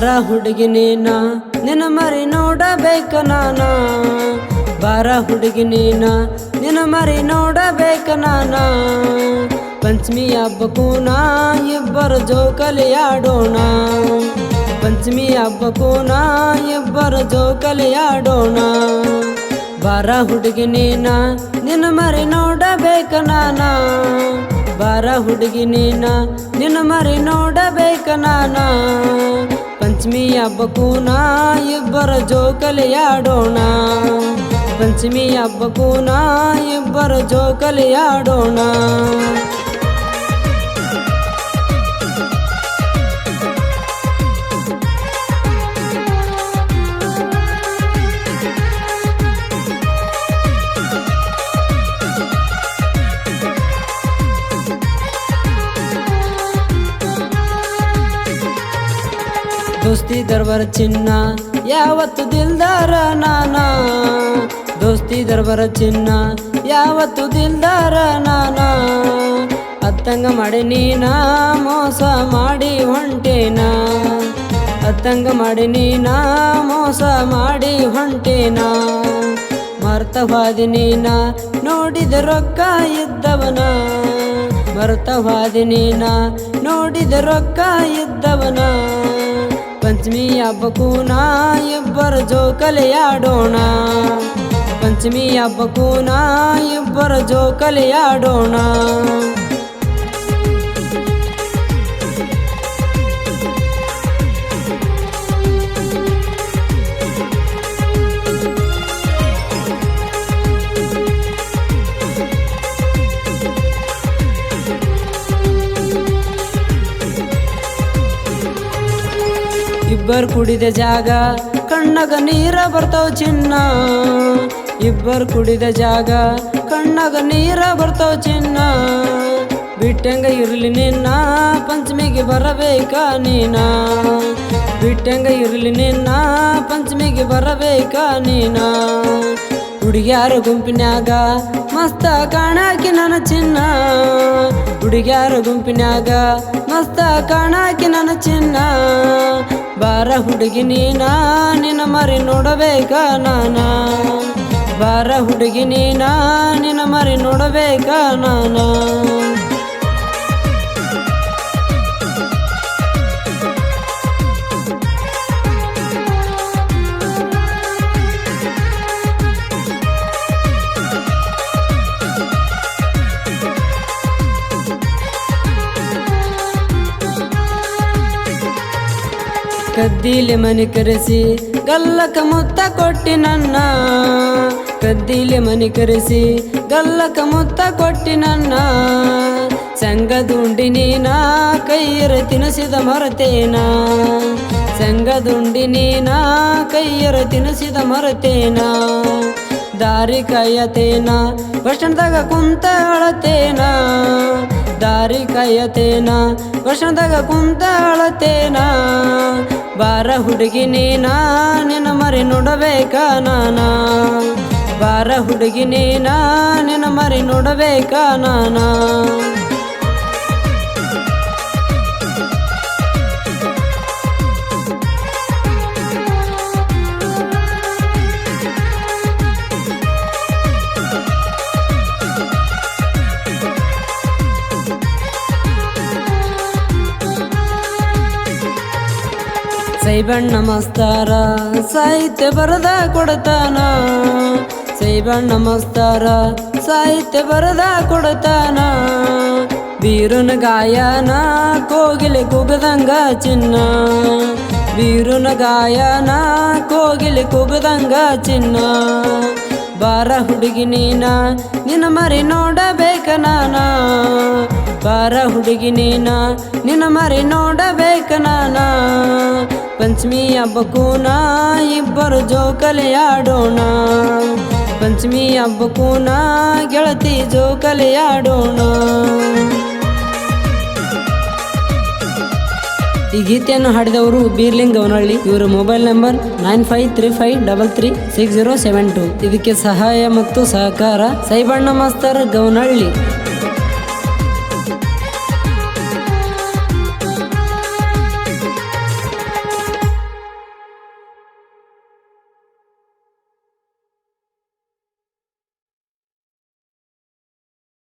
ಬಾರ ಹುಡುಗಿ ನೀನ ನಿನ್ನ ಮರಿ ನೋಡಬೇಕ ನಾನ? ಬಾರ ಹುಡುಗಿ ನೀನ ನಿನ್ನ ಮರಿ ನೋಡಬೇಕ ನಾನ? ಪಂಚಮಿ ಹಬ್ಬಕ್ಕೂ ನಾ ಇಬ್ಬರು ಆಡೋಣ. ಪಂಚಮಿ ಹಬ್ಬಕ್ಕೂ ನಾ ಇಬ್ಬರು ಆಡೋಣ. ಬಾರ ಹುಡುಗಿ ನೀನ ನಿನ್ನ ಮರಿ ನೋಡಬೇಕ ನಾನ? ಬಾರ ಹುಡುಗಿ ನೀನ ನಿನ್ನ ಮರಿ ನೋಡಬೇಕ ನಾನ? ಪಂಚಮಿ ಹಬ್ಬಕ್ಕೂ ನಾ ಇಬ್ಬರ ಜೋಕಲಿ ಆಡೋಣ ಪಂಚಮಿ ಹಬ್ಬಕ್ಕೂ ನಾ ಇಬ್ಬರ ಜೋಕಲಿ ದೋಸ್ತಿ ದರ್ಬಾರ ಚಿನ್ನ, ಯಾವತ್ತು ದಿಲ್ದಾರ ನಾನ? ದೋಸ್ತಿ ದರ್ಬಾರ ಚಿನ್ನ, ಯಾವತ್ತು ದಿಲ್ದಾರ ನಾನ? ಅತ್ತಂಗ ಮಾಡಿ ನೀನ, ಮೋಸ ಮಾಡಿ ಹೊಂಟೇನ? ಅತ್ತಂಗ ಮಾಡಿ ನೀನ, ಮೋಸ ಮಾಡಿ ಹೊಂಟೇನ? ಮರ್ತವಾದಿ ನೀನ, ನೋಡಿದ ರೊಕ್ಕ ಇದ್ದವನ? ಮರ್ತವಾದಿ ನೀನ, ನೋಡಿದ ರೊಕ್ಕ ಇದ್ದವನ? ಪಂಚಮಿ ಹಬ್ಬಕ್ಕೂ ನಾ ಇಬ್ಬರ ಜೋಕಲಿ ಆಡೋಣ ಪಂಚಮಿ ಹಬ್ಬಕ್ಕೂ ನಾ ಇಬ್ಬರ ಜೋಕಲಿ ಆಡೋಣ ಇಬ್ಬರು ಕುಡಿದ ಜಾಗ, ಕಣ್ಣಗ ನೀರ ಬರ್ತಾವ ಚಿನ್ನ. ಇಬ್ಬರು ಕುಡಿದ ಜಾಗ, ಕಣ್ಣಗ ನೀರ ಬರ್ತಾವ ಚಿನ್ನ. ಬಿಟ್ಟಂಗ ಇರಲಿ ನಿನ್ನ, ಪಂಚಮಿಗೆ ಬರಬೇಕ ನೀನ. ಬಿಟ್ಟಂಗ ಇರಲಿ ನಿನ್ನ, ಪಂಚಮಿಗೆ ಬರಬೇಕ ನೀನ. ಹುಡುಗ್ಯಾರ ಗುಂಪಿನ್ಯಾಗ ಮಸ್ತ ಕಾಣಾಕಿ ನನ್ನ ಚಿನ್ನ. ಹುಡುಗ್ಯಾರ ಗುಂಪಿನ್ಯಾಗ ಮಸ್ತ ಕಾಣಾಕಿ ನನ್ನ ಚಿನ್ನ. ಬಾರ ಹುಡುಗಿ ನೀನ, ನಿನ್ನ ಮರಿ ನೋಡಬೇಕ ನಾನ. ಬಾರ ಹುಡುಗಿ ನೀನ, ನಿನ್ನ ಮರಿ ನೋಡಬೇಕ ನಾನ. ಕದ್ದಿಲೆ ಮನೆ ಕರೆಸಿ ಗಲ್ಲಕ ಮುತ್ತ ಕೊಟ್ಟಿ ನನ್ನ. ಕದ್ದಿಲೆ ಮನೆ ಕರೆಸಿ ಗಲ್ಲಕ ಮುತ್ತ ಕೊಟ್ಟಿ ನನ್ನ. ಸಂಗದುಂಡಿ ನೀನ, ಕೈಯರ ತಿನಿಸಿದ ಮರತೇನ. ಸಂಗದುಂಡಿ ನೀನ, ಕೈಯರ ತಿನಿಸಿದ ಮರತೇನ. ದಾರಿ ಕಾಯತೇನ, ಬಸ್ ಸ್ಟ್ಯಾಂಡ್ದಾಗ ಕುಂತ ಅಳತೇನ. ದಾರಿ ಕಾಯತೇನ ಬಸ್ ಕುಂತಾಳತೇನ? ಬಾರ ಹುಡುಗಿ ನೀನ ನಿನ್ನ ಮರಿ ನೋಡಬೇಕ ನಾನ? ಬಾರ ಹುಡುಗಿ ನೀನ ನಿನ್ನ ಮರಿ ನೋಡಬೇಕ ನಾನ? ಸೈಬಣ್ಣ ಮಸ್ತಾರ, ಸಾಹಿತ್ಯ ಬರದ ಕೊಡತಾನ. ಸೈಬಣ್ಣ ಮಸ್ತಾರ, ಸಾಹಿತ್ಯ ಬರದ ಕೊಡತಾನ. ಬೀರುನ ಗಾಯನ, ಕೋಗಿಲೆ ಕುಗದಂಗ ಚಿನ್ನ. ಬೀರುನ ಗಾಯನ, ಕೋಗಿಲೆ ಕುಗದಂಗ ಚಿನ್ನ. ಬಾರ ಹುಡುಗಿ ನೀನ, ನಿನ್ನ ಮರಿ ನೋಡಬೇಕ ನಾನ. ಬಾರ ಹುಡುಗಿ ನೀನ, ನಿನ್ನ ಮರಿ ನೋಡಬೇಕ ನಾನ. ಪಂಚಮಿ ಹಬ್ಬಕ್ಕೂ ನಾ ಇಬ್ಬರು ಜೋಕಲೆಯಾಡೋಣ ಪಂಚಮಿ ಹಬ್ಬಕ್ಕೂ ನಾ ಗೆಳತಿ ಜೋಕಲೆಯಾಡೋಣ ಈ ಗೀತೆಯನ್ನು ಹಾಡಿದವರು ಬೀರ್ಲಿಂಗ್ ಗೌನಹಳ್ಳಿ ಇವರ mobile number nine five three five double three six zero seven two. ಇದಕ್ಕೆ ಸಹಾಯ ಮತ್ತು ಸಹಕಾರ ಸೈಬಣ್ಣ ಮಾಸ್ತರ್ ಗವನಹಳ್ಳಿ